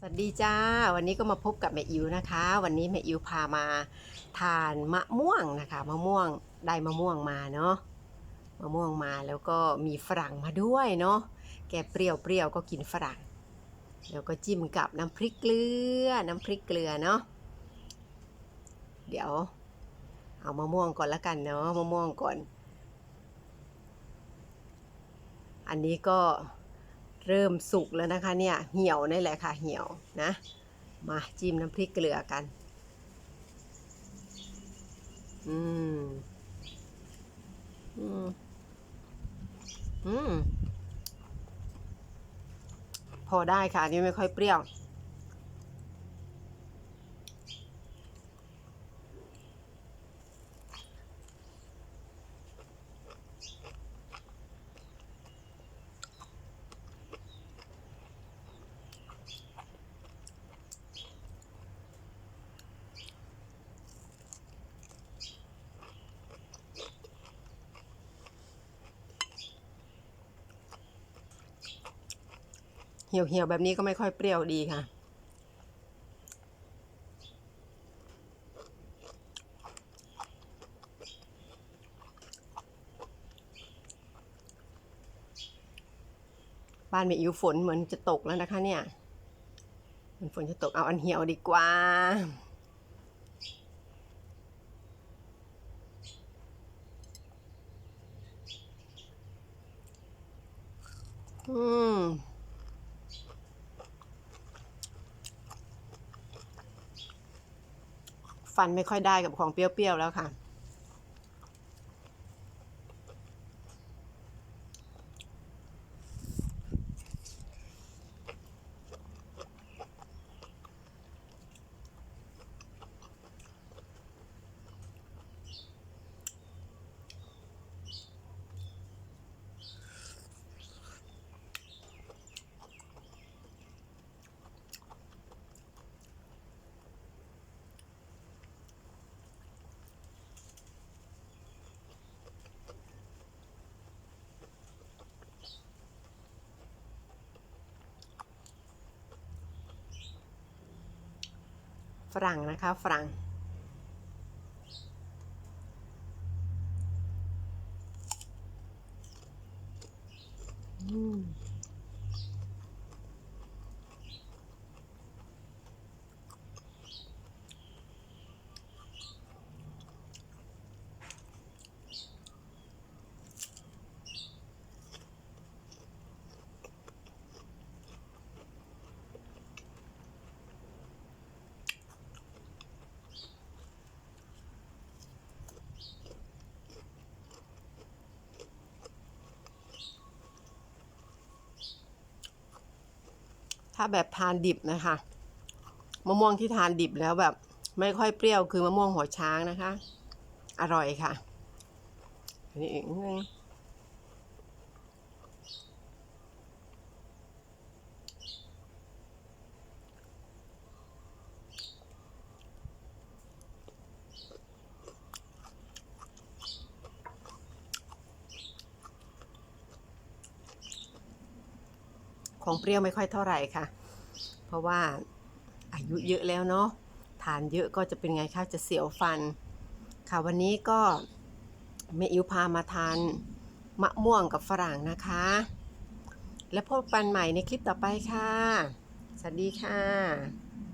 สวัสดีจ้า วันนี้ก็มาพบกับแม่อิวนะคะ วันนี้แม่อิวพามาทานมะม่วงนะคะมะม่วงได้มะม่วงมาเนาะมะม่วงมาแล้วก็มีฝรั่งมาด้วยเนาะแกเปรี้ยวเปรี้ยวๆก็กินฝรั่ง แล้วก็จิ้มกับน้ำพริกเกลือน้ำพริกเกลือเนาะเดี๋ยว เอามะม่วงก่อนละกันเนาะมะม่วงก่อน อันนี้ก็ เริ่มสุกแล้วนะคะเนี่ยเหี่ยวนี่แหละค่ะเหี่ยวนะ มาจิ้มน้ำพริกเกลือกัน อืม อืม อืม พอได้ค่ะอันนี้ไม่ค่อยเปรี้ยว เหี่ยวๆแบบนี้ก็ไม่ค่อยเปรี้ยวดีค่ะ บ้านม่อิ๋วฝนเหมือนจะตกแล้วนะคะเนี่ยมือนฝนจะตกเอาอันเหี่ยวดีกว่าอืม ฟันไม่ค่อยได้กับของเปรี้ยวๆแล้วค่ะ รั่งนะคะฝรั่งอืม ถ้าแบบทานดิบนะคะมะม่วงที่ทานดิบแล้วแบบไม่ค่อยเปรี้ยวคือมะม่วงหัวช้างนะคะ อร่อยค่ะนี่เอีกนึง ของเปรี้ยวไม่ค่อยเท่าไหร่ค่ะ เพราะว่าอายุเยอะแล้วเนาะทานเยอะก็จะเป็นไงคะจะเสียวฟัน ค่ะวันนี้ก็แม่อิวพามาทานมะม่วงกับฝรั่งนะคะ และพบกันใหม่ในคลิปต่อไปค่ะ สวัสดีค่ะ